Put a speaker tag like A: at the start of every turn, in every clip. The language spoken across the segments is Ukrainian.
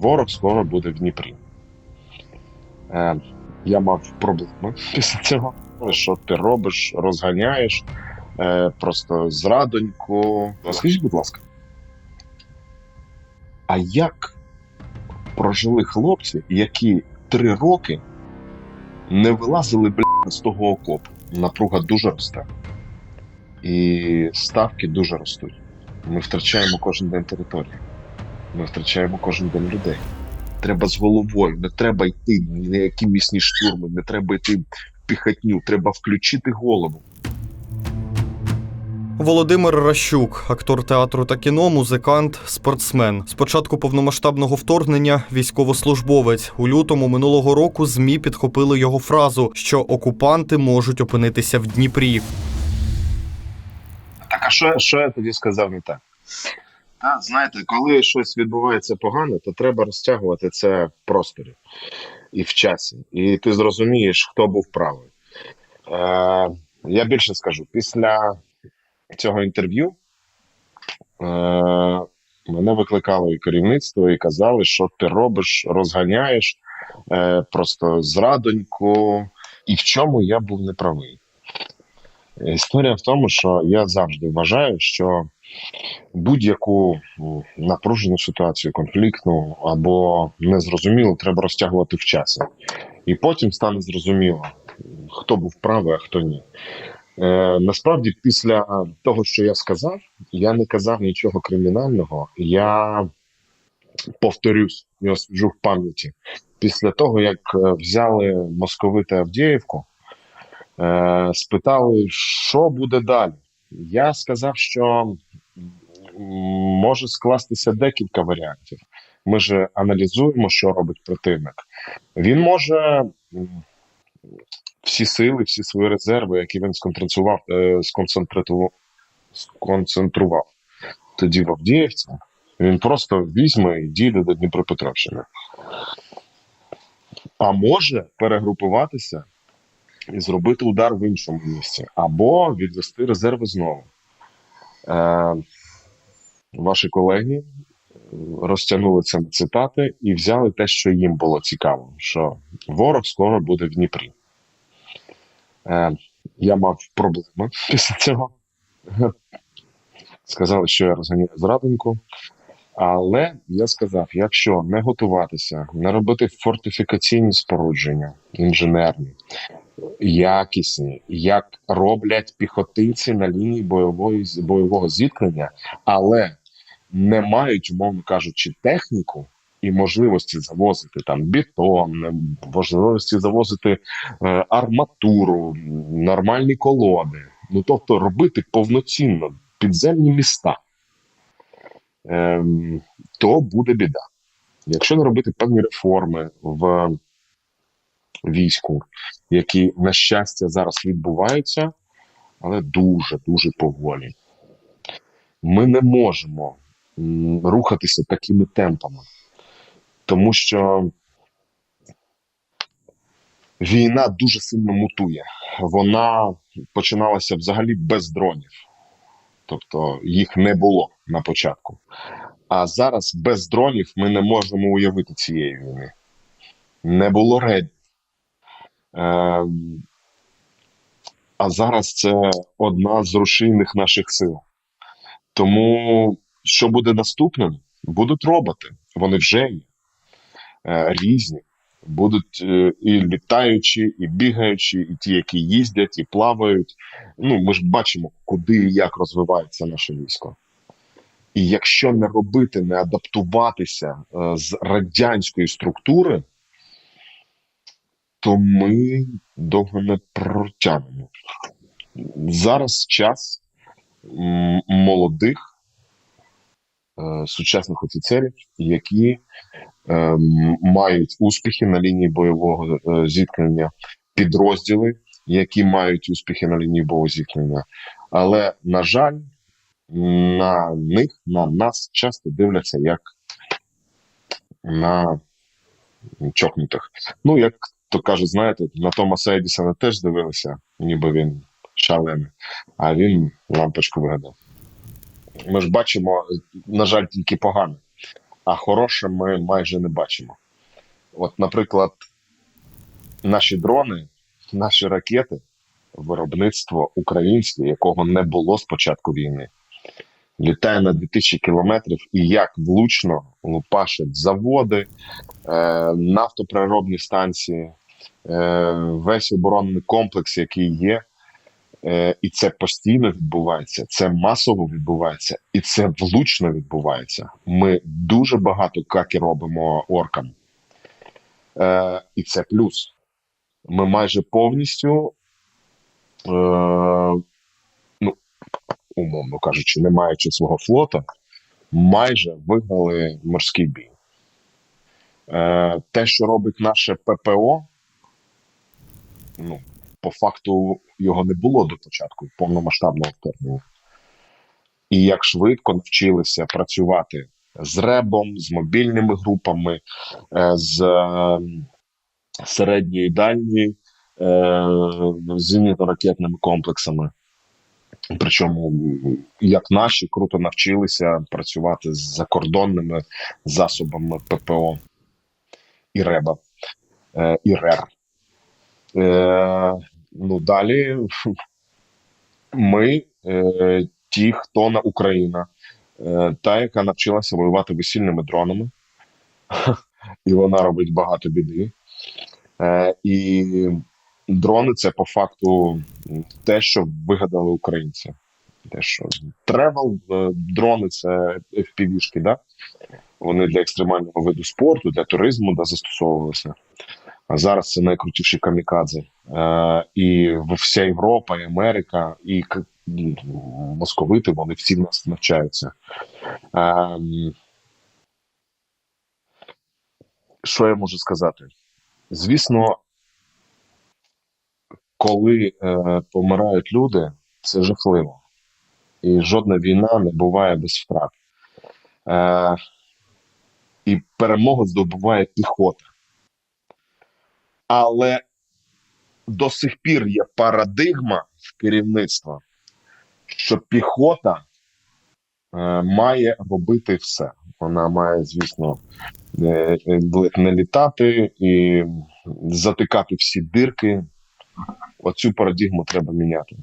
A: ворог скоро буде в Дніпрі. Е, я мав проблеми після цього. Що ти робиш, розганяєш е, просто зрадоньку. Скажіть, будь ласка, а як прожили хлопці, які три роки не вилазили бля, з того окопу? Напруга дуже росте. І ставки дуже ростуть. Ми втрачаємо кожен день територію. Ми втрачаємо кожен день людей. Треба з головою, не треба йти ні на які місні штурми, не треба йти в піхотню, треба включити голову.
B: Володимир Ращук, актор театру та кіно, музикант, спортсмен. З початку повномасштабного вторгнення військовослужбовець. У лютому минулого року ЗМІ підхопили його фразу, що окупанти можуть опинитися в Дніпрі.
A: Так, а що, що я тоді сказав не так? Та, знаєте, коли щось відбувається погано, то треба розтягувати це в просторі і в часі. І ти зрозумієш, хто був правий. Е, я більше скажу, після цього інтерв'ю е, мене викликало і керівництво, і казали, що ти робиш, розганяєш е, просто зрадоньку. І в чому я був неправий. Історія в тому, що я завжди вважаю, що будь-яку напружену ситуацію, конфліктну або незрозумілу, треба розтягувати в часі. І потім стане зрозуміло, хто був правий, а хто ні. Е, насправді, після того, що я сказав, я не казав нічого кримінального. Я повторюсь і освіжу в пам'яті. Після того, як е, взяли московити Авдіївку, е, спитали, що буде далі. Я сказав, що може скластися декілька варіантів. Ми ж аналізуємо, що робить противник. Він може всі сили, всі свої резерви, які він сконцентрував, е, сконцентрував, сконцентрував тоді в Авдіївці, він просто візьме і дійде до Дніпропетровщини. А може перегрупуватися і зробити удар в іншому місці, або відвести резерви знову. Е, ваші колеги розтягнули це на цитати і взяли те, що їм було цікаво: що ворог скоро буде в Дніпрі. Е, я мав проблеми після цього. Сказали, що я розганяю зрадоньку. Але я сказав: якщо не готуватися, не робити фортифікаційні спорудження, інженерні, якісні, як роблять піхотинці на лінії бойової бойового зіткнення, але не мають, умовно кажучи, техніку і можливості завозити там бетон, е, можливості завозити е, арматуру, нормальні колоди. Ну тобто робити повноцінно підземні міста. Ем, то буде біда. Якщо не робити певні реформи в війську, які, на щастя, зараз відбуваються, але дуже дуже поволі. Ми не можемо рухатися такими темпами, тому що війна дуже сильно мутує. Вона починалася взагалі без дронів, тобто їх не було на початку. А зараз без дронів ми не можемо уявити цієї війни. Не було рейдів. Е, а зараз це одна з рушійних наших сил. Тому що буде наступним? Будуть роботи. Вони вже є е, різні. Будуть е, і літаючі, і бігаючі, і ті, які їздять, і плавають. Ну, ми ж бачимо, куди і як розвивається наше військо. І якщо не робити, не адаптуватися е, з радянської структури, то ми довго не протягнемо. Зараз час молодих сучасних офіцерів, які е, мають успіхи на лінії бойового е, зіткнення, підрозділи, які мають успіхи на лінії бойового зіткнення. Але, на жаль, на них, на нас часто дивляться як на чокнутих. Ну, як то кажуть, знаєте, на Томаса Едісона теж дивилися, ніби він шалений, а він лампочку вигадав. Ми ж бачимо, на жаль, тільки погане. а хороше ми майже не бачимо. От, наприклад, наші дрони, наші ракети, виробництво українське, якого не було з початку війни, літає на 2000 кілометрів і як влучно лупашать заводи, е, нафтопереробні станції, е, весь оборонний комплекс, який є. Е, і це постійно відбувається, це масово відбувається, і це влучно відбувається. Ми дуже багато каки робимо оркам. Е, і це плюс. Ми майже повністю, е, ну, умовно кажучи, не маючи свого флота, майже виграли морський бій. Е, те, що робить наше ППО, ну, по факту його не було до початку повномасштабного вторгнення. І як швидко навчилися працювати з ребом, з мобільними групами, е, з е, середньої дальньої е, зенітно-ракетними комплексами. Причому як наші круто навчилися працювати з закордонними засобами ППО і РЕБа, і РЕР. Е, ну далі ми, е, ті, хто на Україна, е, та, яка навчилася воювати весільними дронами, і вона робить багато біди. Е, і дрони це по факту те, що вигадали українці. Те, що тревел, е, дрони це FPV-шки, да? Вони для екстремального виду спорту, для туризму да, застосовувалися. А зараз це найкрутіші камікадзе. Е, і вся Європа, і Америка, і московити, вони всі в нас навчаються. Е, що я можу сказати? Звісно, коли е, помирають люди, це жахливо. І жодна війна не буває без втрат. Е, і перемогу здобуває піхота. Але до сих пір є парадигма в керівництва, що піхота е, має робити все. Вона має, звісно, е, не літати і затикати всі дирки. Оцю парадигму треба міняти.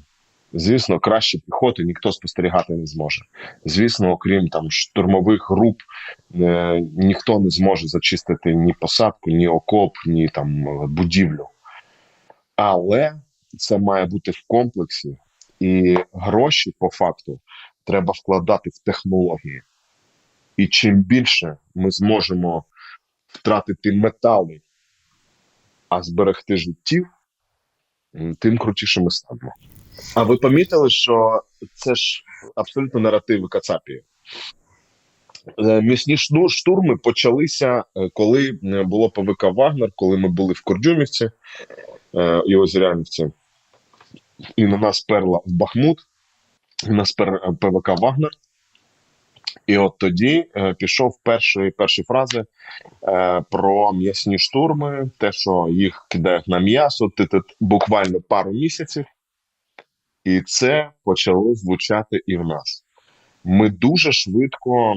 A: Звісно, краще піхоти ніхто спостерігати не зможе. Звісно, окрім там штурмових груп, е, ніхто не зможе зачистити ні посадку, ні окоп, ні там будівлю. Але це має бути в комплексі, і гроші по факту треба вкладати в технології. І чим більше ми зможемо втратити метали, а зберегти життів, тим крутіше ми станемо. А ви помітили, що це ж абсолютно наративи Кацапії. Е, М'ясні штурми почалися, е, коли е, було ПВК Вагнер, коли ми були в Кордюмівці і Озерянівці, і на нас перла в Бахмут, і нас пер ПВК Вагнер. І от тоді е, пішов перші, перші фрази е, про м'ясні штурми, те, що їх кидають на м'ясо, ти, ти, буквально пару місяців. І це почало звучати і в нас. Ми дуже швидко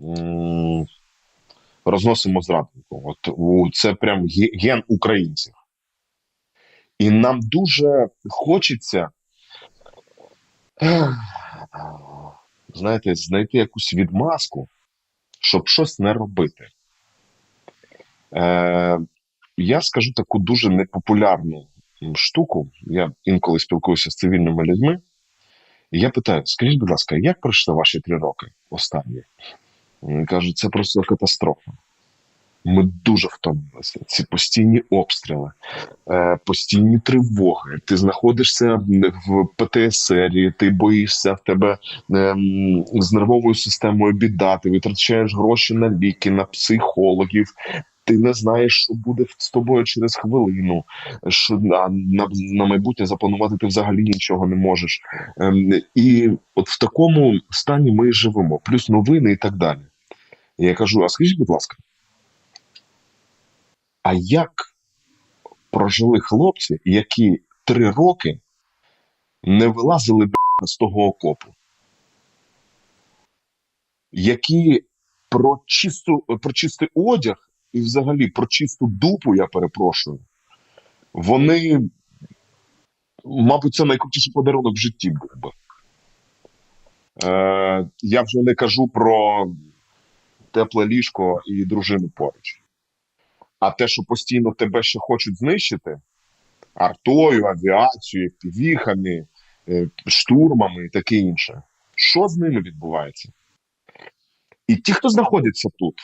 A: м, розносимо зраднику. От це прям ген українців. І нам дуже хочеться, знаєте, знайти якусь відмазку, щоб щось не робити. Е, я скажу таку дуже непопулярну штуку. Я інколи спілкуюся з цивільними людьми. І я питаю: скажіть, будь ласка, як пройшли ваші три роки останні? Вони кажуть, це просто катастрофа. Ми дуже втомилися. Ці постійні обстріли, е, постійні тривоги. Ти знаходишся в ПТСРі, ти боїшся в тебе ем, з нервовою системою біда, ти витрачаєш гроші на ліки, на психологів. Ти не знаєш, що буде з тобою через хвилину. Що на, на, на майбутнє запланувати ти взагалі нічого не можеш. Ем, і от в такому стані ми живемо, плюс новини і так далі. Я кажу: а скажіть, будь ласка, а як прожили хлопці, які три роки не вилазили б, з того окопу? Які про чисту, про чистий одяг і взагалі про чисту дупу, я перепрошую. Вони, мабуть, це найкрутіший подарунок в житті був би. Е, я вже не кажу про тепле ліжко і дружину поруч. А те, що постійно тебе ще хочуть знищити артою, авіацією, півіхами, е, штурмами і таке інше. Що з ними відбувається? І ті, хто знаходяться тут,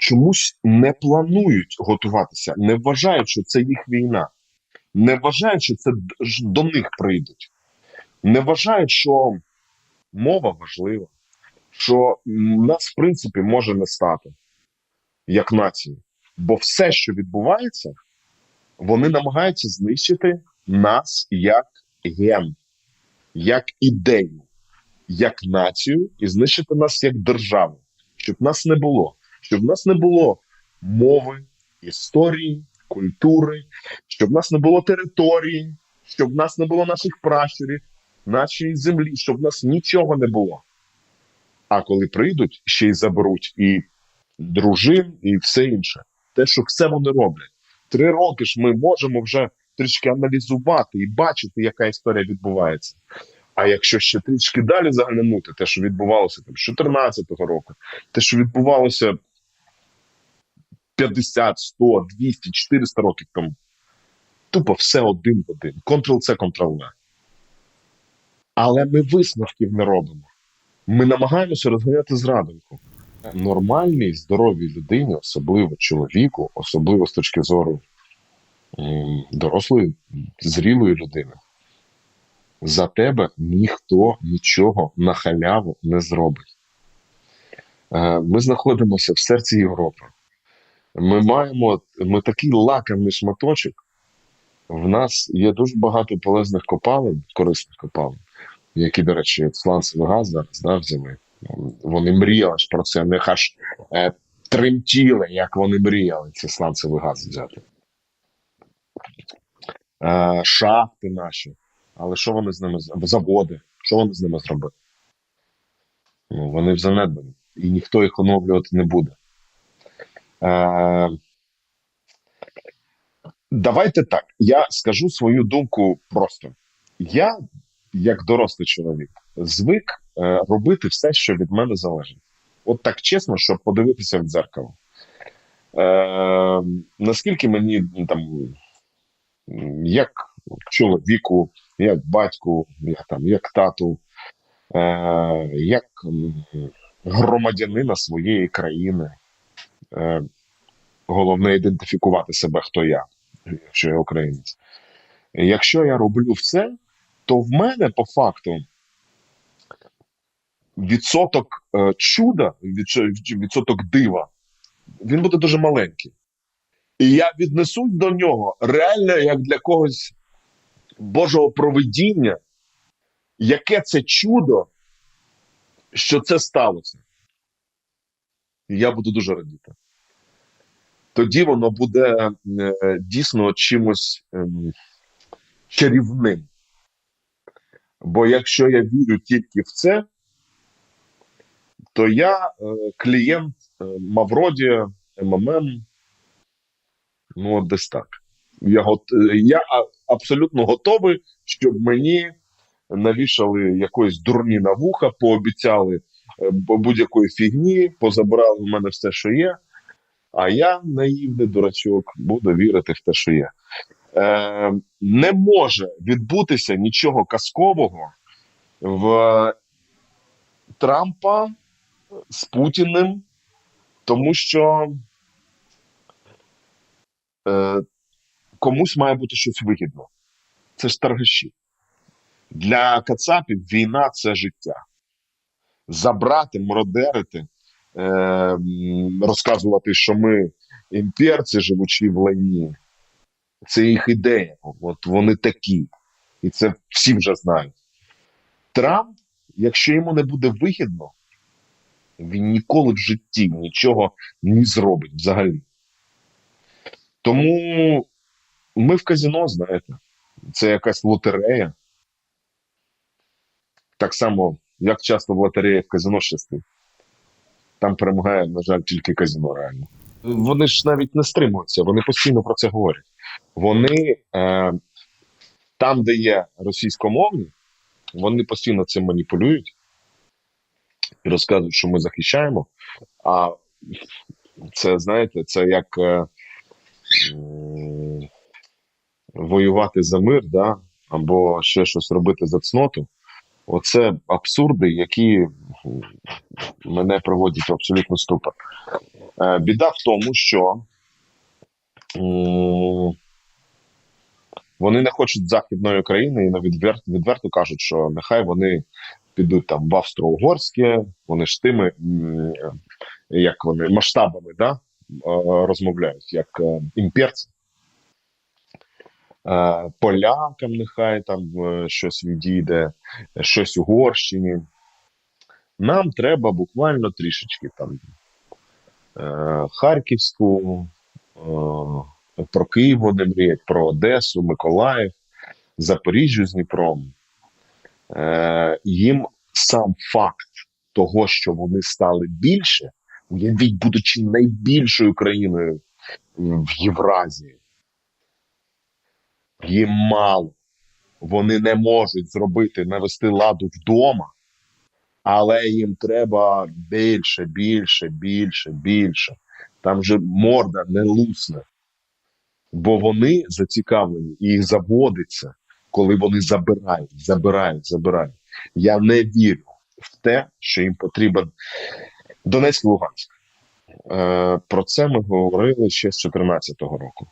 A: чомусь не планують готуватися, не вважають, що це їх війна, не вважають, що це до них прийдуть, не вважають, що мова важлива, що нас, в принципі, може не стати як нації. Бо все, що відбувається, вони намагаються знищити нас як ген, як ідею, як націю, і знищити нас як державу, щоб нас не було, щоб в нас не було мови, історії, культури, щоб в нас не було території, щоб в нас не було наших пращурів, нашої землі, щоб в нас нічого не було. А коли прийдуть, ще й заберуть і дружин, і все інше. Те, що все вони роблять. Три роки ж ми можемо вже трішки аналізувати і бачити, яка історія відбувається. А якщо ще трішки далі заглянути, те, що відбувалося там з 14-го року, те, що відбувалося 50, 100, 200, 400 років тому, тупо все один в один. Ctrl-C, Ctrl-V. Але ми висновків не робимо. Ми намагаємося розганяти зрадоньку. Нормальній, здоровій людині, особливо чоловіку, особливо з точки зору дорослої, зрілої людини, за тебе ніхто нічого на халяву не зробить. Е, Ми знаходимося в серці Європи. Ми маємо ми такий лакомий шматочок. В нас є дуже багато полезних копалин, корисних копалин, які, до речі, сланцевий газ зараз да, взяли. Вони мріяли ж про це, в них аж е, тремтіли, як вони мріяли ці сланцевий газ взяти. Е, шахти наші. Але що вони з ними заводи? Що вони з ними зробили? Ну, вони в занедбанні, і ніхто їх оновлювати не буде. Е, давайте так. Я скажу свою думку просто. Я, як дорослий чоловік, звик е, робити все, що від мене залежить. От так чесно, щоб подивитися в дзеркало. Е, наскільки мені там, як чоловіку, як батьку, як, там, як тату, е, як громадянина своєї країни. Е, головне ідентифікувати себе, хто я, якщо я українець. Якщо я роблю все, то в мене по факту відсоток е, чуда, відсоток дива, він буде дуже маленький. І я віднесусь до нього реально як для когось Божого провидіння, яке це чудо, що це сталося. Я буду дуже радіти. Тоді воно буде е, дійсно чимось ем, чарівним. Бо якщо я вірю тільки в це, то я е, клієнт е, Мавроді, МММ, ну, от десь так. Я, гот... я абсолютно готовий, щоб мені навішали якоїсь дурні на вуха, пообіцяли будь-якої фігні, позабрали в мене все, що є. А я, наївний дурачок, буду вірити в те, що є. Е, не може відбутися нічого казкового в Трампа з Путіним, тому що е, комусь має бути щось вигідно. Це ж торгаші. Для Кацапів війна це життя. Забрати, мородерити, е, розказувати, що ми імперці, живучи в лайні. Це їх ідея. От вони такі. І це всі вже знають. Трамп, якщо йому не буде вигідно, він ніколи в житті нічого не зробить взагалі. Тому ми в казино, знаєте, це якась лотерея. Так само, як часто в лотереї в казино щастить. Там перемагає, на жаль, тільки казіно реально. Вони ж навіть не стримуються, вони постійно про це говорять. Вони е, там, де є російськомовні, вони постійно цим маніпулюють і розказують, що ми захищаємо. А це, знаєте, це як е, воювати за мир, да? або ще щось робити за цноту. Оце абсурди, які мене приводять в абсолютно ступор. Е, Біда в тому, що вони не хочуть західної країни і відверто, відверто кажуть, що нехай вони підуть там в Австро-Угорське, вони ж тими, як вони масштабами да, е, розмовляють, як е, імперці. Е, Полякам нехай там е, щось відійде, щось Угорщині. Нам треба буквально трішечки там е, Харківську, про Київ вони мріють, про Одесу, Миколаїв, Запоріжжя з Дніпром. Їм сам факт того, що вони стали більше, уявіть, будучи найбільшою країною в Євразії, їм мало. Вони не можуть зробити, навести ладу вдома, але їм треба більше, більше, більше, більше. Там же морда не лусне. Бо вони зацікавлені і їх заводиться, коли вони забирають, забирають, забирають. Я не вірю в те, що їм потрібен Донецьк і Луганськ. Е, про це ми говорили ще з 2014 року.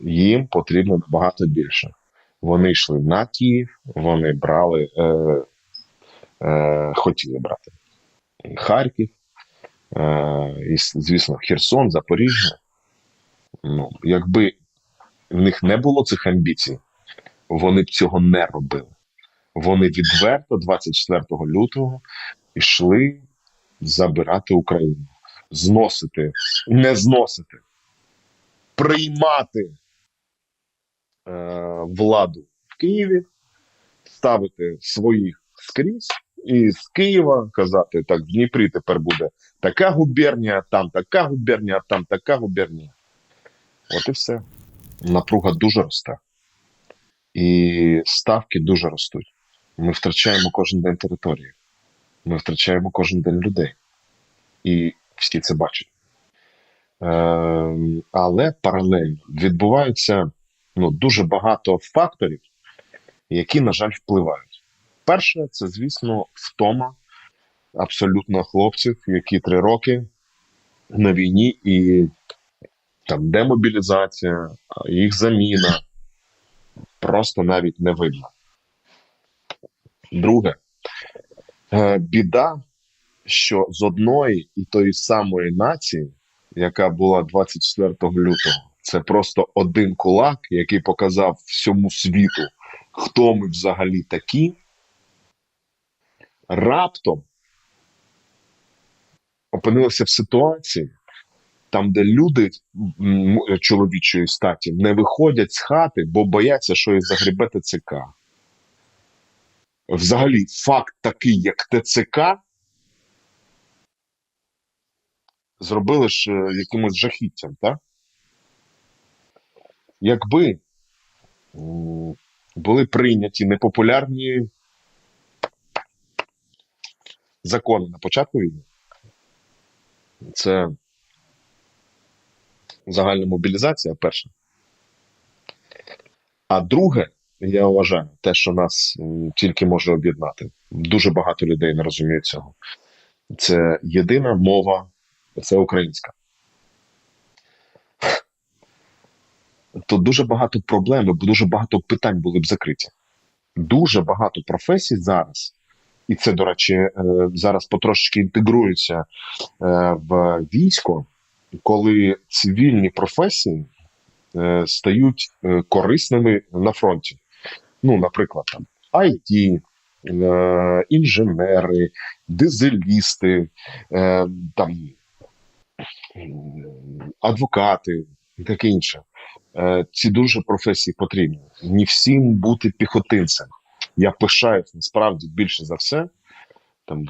A: Їм потрібно набагато більше. Вони йшли на Київ, вони брали, е, е, хотіли брати Харків, е, і, звісно, Херсон, Запоріжжя. Ну, якби в них не було цих амбіцій, вони б цього не робили. Вони відверто 24 лютого йшли забирати Україну, зносити, не зносити, приймати владу в Києві, ставити своїх скрізь. І з Києва казати, так, в Дніпрі тепер буде така губернія, там така губернія, там така губернія. От і все. Напруга дуже росте. І ставки дуже ростуть. Ми втрачаємо кожен день території. Ми втрачаємо кожен день людей. І всі це бачать. Е, але паралельно відбуваються ну, дуже багато факторів, які, на жаль, впливають. Перше, це, звісно, втома абсолютно хлопців, які три роки на війні, і там демобілізація, їх заміна просто навіть не видно. Друге, е, біда, що з одної і тої самої нації, яка була 24 лютого, це просто один кулак, який показав всьому світу, хто ми взагалі такі. Раптом опинилися в ситуації, там, де люди чоловічої статі не виходять з хати, бо бояться, що їх загрібе ТЦК. Взагалі, факт такий, як ТЦК, зробили ж е, якимось жахіттям, так? Якби були прийняті непопулярні закони на початку війни, це загальна мобілізація, перше. А друге, я вважаю, те, що нас тільки може об'єднати. Дуже багато людей не розуміють цього. Це єдина мова, це українська. То дуже багато проблем, і дуже багато питань були б закриті. Дуже багато професій зараз, і це, до речі, е, зараз потрошечки інтегрується е, в військо, коли цивільні професії е, стають корисними на фронті. Ну, наприклад, там IT, інженери, дизелісти, там, адвокати і таке інше. Е, ці дуже професії потрібні. Не всім бути піхотинцем. Я пишаюсь насправді більше за все Там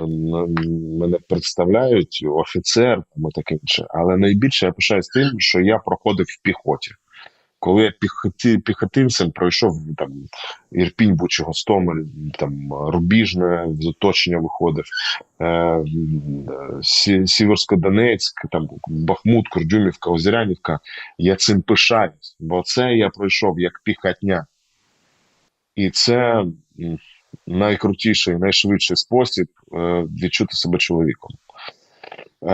A: мене представляють офіцер там, таке інше. Але найбільше я пишаюсь тим, що я проходив в піхоті. Коли я піхоті, піхотинцем пройшов там Ірпінь, Бучі, Гостомель, там Рубіжне з оточення виходив, е, Сі- Сіверсько-Донецьк, там Бахмут, Курдюмівка, Озерянівка. Я цим пишаюсь, бо це я пройшов як піхотня. І це найкрутіший, найшвидший спосіб е, відчути себе чоловіком. Е,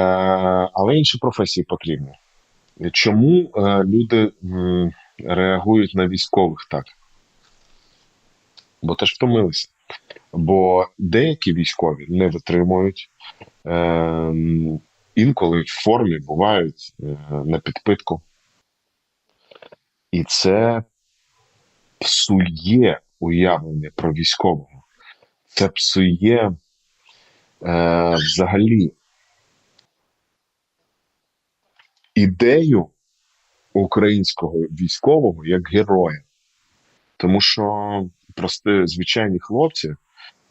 A: але інші професії потрібні. Чому е, люди реагують на військових так? Бо теж втомилися. Бо деякі військові не витримують, е, інколи в формі бувають е, на підпитку. І це псує уявлення про військового. Це псує е, взагалі ідею українського військового як героя. Тому що просто звичайні хлопці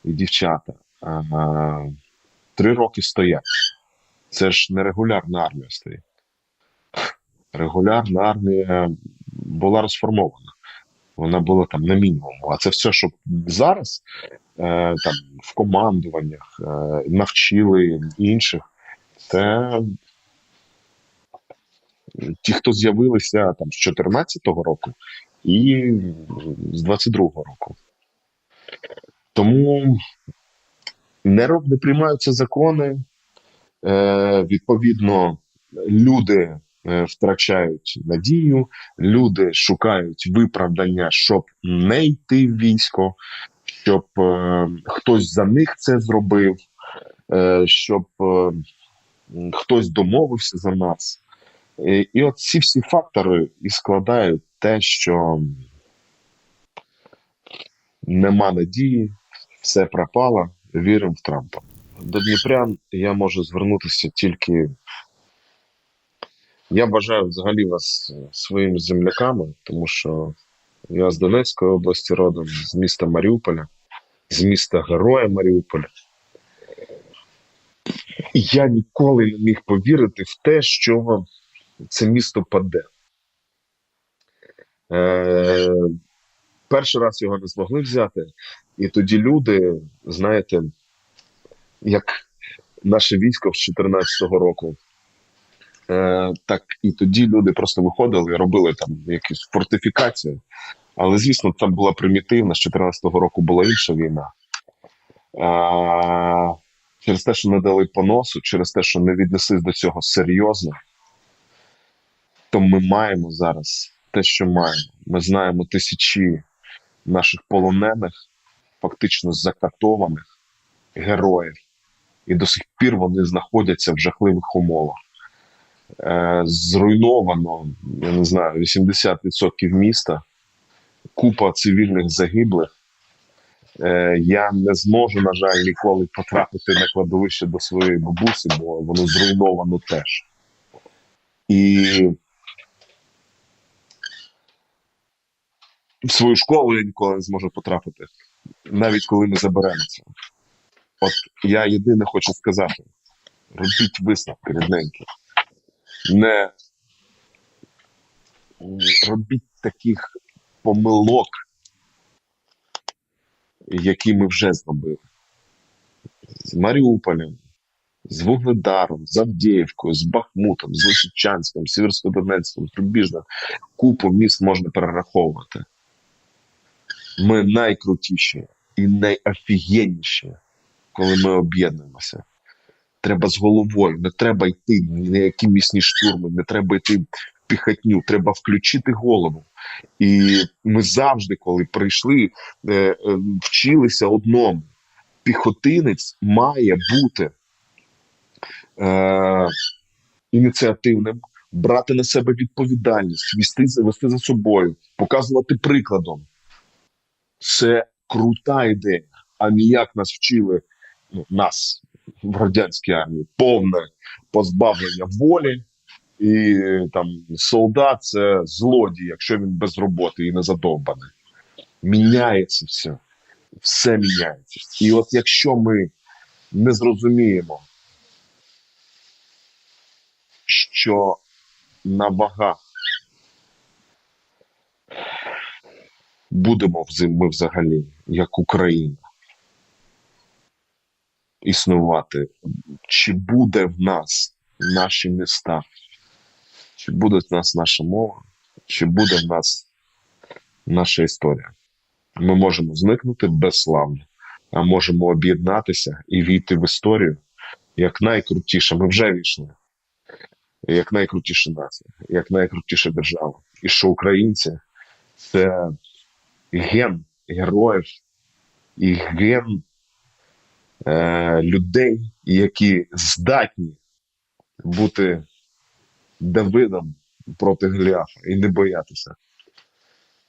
A: і дівчата а, три роки стоять. Це ж не регулярна армія стоїть. Регулярна армія була розформована. Вона була там на мінімуму. А це все, що зараз е, там в командуваннях е, навчили інших, це ті, хто з'явилися там з 14-го року і з 22-го року. Тому не, роб, не приймаються закони. Е, відповідно, люди е, втрачають надію, люди шукають виправдання, щоб не йти в військо, щоб е, хтось за них це зробив, е, щоб е, хтось домовився за нас. І, от ці всі фактори і складають те, що нема надії, все пропало, віримо в Трампа. До Дніпрян я можу звернутися тільки. Я бажаю взагалі вас своїми земляками, тому що я з Донецької області родом, з міста Маріуполя, з міста Героя Маріуполя. Я ніколи не міг повірити в те, що це місто паде. Е, перший раз його не змогли взяти, і тоді люди, знаєте, як наше військо з 14-го року, е, так і тоді люди просто виходили і робили там якусь фортифікацію. Але, звісно, там була примітивна, з 14-го року була інша війна. А, через те, що не дали по носу, через те, що не віднеслись до цього серйозно, то ми маємо зараз те, що маємо. Ми знаємо тисячі наших полонених, фактично закатованих героїв, і до сих пір вони знаходяться в жахливих умовах. Е, зруйновано, я не знаю, 80% міста, купа цивільних загиблих. Е, я не зможу, на жаль, ніколи потрапити на кладовище до своєї бабусі, бо воно зруйновано теж. І в свою школу я ніколи не зможу потрапити, навіть коли ми заберемо це. От я єдине хочу сказати: робіть висновки рідненькі. Не робіть таких помилок, які ми вже зробили. З Маріуполем, з Вугледаром, з Авдіївкою, з Бахмутом, з Лисичанськом, з Сіверськодонецьком, з Рубіжним. Купу міст можна перераховувати. Ми найкрутіші і найофігенніші, коли ми об'єднуємося. Треба з головою, не треба йти ні на які місні штурми, не треба йти в піхотню, треба включити голову. І ми завжди, коли прийшли, е, е, вчилися одному. Піхотинець має бути е, ініціативним, брати на себе відповідальність, вести, вести за собою, показувати прикладом. Це крута ідея. А ніяк нас вчили ну, нас в радянській армії повне позбавлення волі, і там солдат це злодій, якщо він без роботи і не задовбаний. Міняється все. Все міняється. І от якщо ми не зрозуміємо, що на вагах будемо ми взагалі, як Україна, існувати, чи буде в нас наші міста, чи буде в нас наша мова, чи буде в нас наша історія. Ми можемо зникнути безславно, а можемо об'єднатися і війти в історію як найкрутіша. Ми вже війшли. Як найкрутіша нація, як найкрутіша держава. І що українці це ген героїв і ген е, людей, які здатні бути Давидом проти Голіафа і не боятися,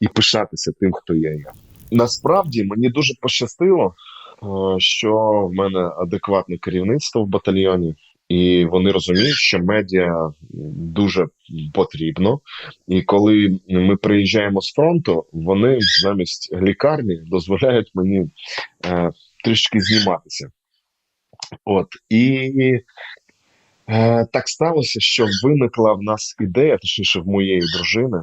A: і пишатися тим, хто є я. Насправді мені дуже пощастило, е, що в мене адекватне керівництво в батальйоні, і вони розуміють, що медіа дуже потрібно. І коли ми приїжджаємо з фронту, вони замість лікарні дозволяють мені е, трішки зніматися. От і е, так сталося, що виникла в нас ідея, точніше, в моєї дружини,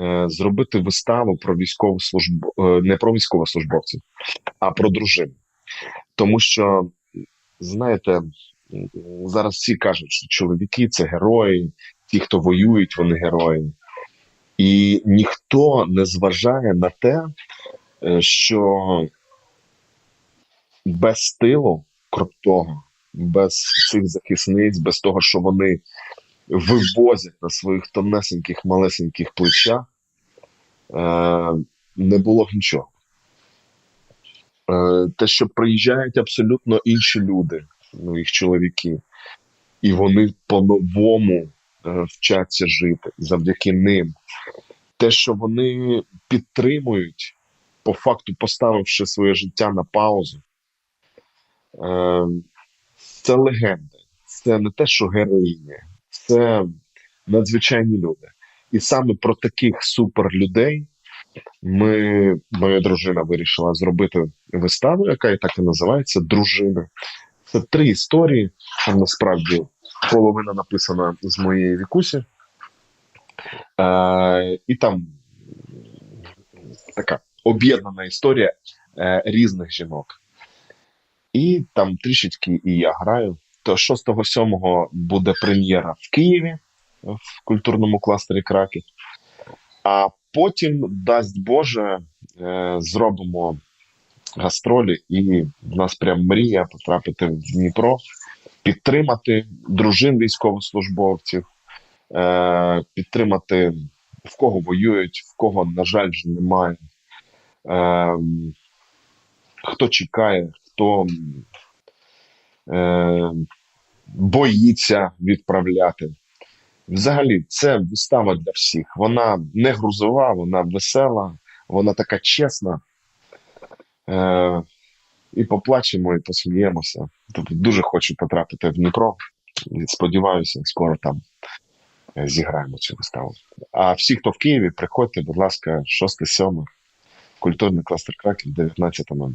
A: е, зробити виставу про військову службу, е, не про військовослужбовців, а про дружин. Тому що, знаєте, зараз всі кажуть, що чоловіки це герої, ті, хто воюють, вони герої. І ніхто не зважає на те, е, що без тилу крутого, без цих захисниць, без того, що вони вивозять на своїх тонесеньких, малесеньких плечах, е, не було б нічого. Е, те, що приїжджають абсолютно інші люди, ну, їх чоловіки, і вони по-новому е, вчаться жити завдяки ним. Те, що вони підтримують, по факту поставивши своє життя на паузу, е, це легенди. Це не те, що героїні, це надзвичайні люди. І саме про таких суперлюдей ми, моя дружина вирішила зробити виставу, яка і так і називається Дружина. Це три історії. Там насправді половина написана з моєї вікусі. Е, і там така об'єднана історія е, різних жінок. І там трішечки і я граю. То 6-7 буде прем'єра в Києві в культурному кластері Краків. А потім, дасть Боже, е, зробимо гастролі, і в нас прям мрія потрапити в Дніпро, підтримати дружин військовослужбовців, е, підтримати в кого воюють, в кого, на жаль, немає. Е, хто чекає, хто е, боїться відправляти. Взагалі, це вистава для всіх. Вона не грузова, вона весела, вона така чесна. Е, і поплачемо, і посміємося. Тобто дуже хочу потрапити в Дніпро. Сподіваюся, скоро там е, зіграємо цю виставу. А всі, хто в Києві, приходьте, будь ласка, 6-7, культурний кластер Краків, 19.00.